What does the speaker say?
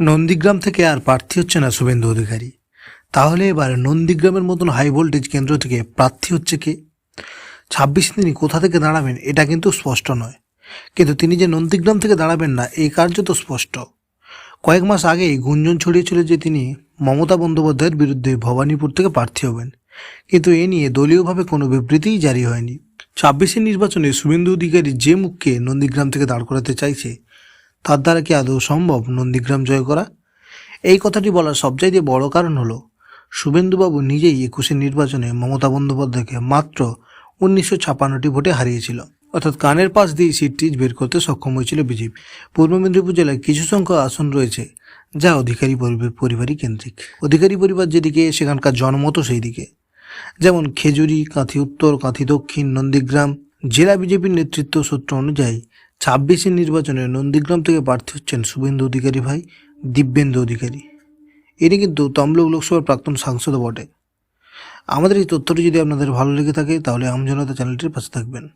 নন্দীগ্রাম থেকে আর প্রার্থী হচ্ছে না শুভেন্দু অধিকারী। তাহলে এবার নন্দীগ্রামের মতন হাই ভোল্টেজ কেন্দ্র থেকে প্রার্থী হচ্ছে কে? ছাব্বিশ তিনি কোথা থেকে দাঁড়াবেন এটা কিন্তু স্পষ্ট নয়। কিন্তু তিনি যে নন্দীগ্রাম থেকে দাঁড়াবেন না, এই কার্য তো স্পষ্ট। কয়েক মাস আগেই গুঞ্জন ছড়িয়েছিল যে তিনি মমতা বন্দ্যোপাধ্যায়ের বিরুদ্ধে ভবানীপুর থেকে প্রার্থী হবেন। কিন্তু এ নিয়ে দলীয়ভাবে কোনো বিবৃতিই জারি হয়নি। ছাব্বিশের নির্বাচনে শুভেন্দু অধিকারী যে মুখকে নন্দীগ্রাম থেকে দাঁড় করাতে চাইছে তার দ্বারা কি আদৌ সম্ভব নন্দীগ্রাম জয় করা? এই কথাটি বলার সবচাইতে বড় কারণ হলো, শুভেন্দুবাবু নিজেই একুশের নির্বাচনে মমতা বন্দ্যোপাধ্যায়কে মাত্র উনিশশো ছাপান্নটি ভোটে হারিয়েছিল। অর্থাৎ কানের পাশ দিয়ে সিটটি বের করতে সক্ষম হয়েছিল বিজেপি। পূর্ব মেদিনীপুর জেলায় কিছু সংখ্যক আসন রয়েছে, যা অধিকারী পরিবার- পরিবারই কেন্দ্রিক। অধিকারী পরিবার যেদিকে, সেখানকার জন্ম তো সেই দিকে যেমন খেজুরি, কাঁথি উত্তর, কাঁথি দক্ষিণ, নন্দীগ্রাম, জেলা বিজেপির নেতৃত্ব সূত্র অনুযায়ী ছাব্বিশের নির্বাচনে নন্দীগ্রাম থেকে প্রার্থী হচ্ছেন শুভেন্দু অধিকারী ভাই, দিব্যেন্দু অধিকারী। এটি কিন্তু তমলুক লোকসভার প্রাক্তন সাংসদও বটে। আমাদের এই তথ্যটি যদি আপনাদের ভালো লেগে থাকে, তাহলে আমজনতা চ্যানেলটির পাশে থাকবেন।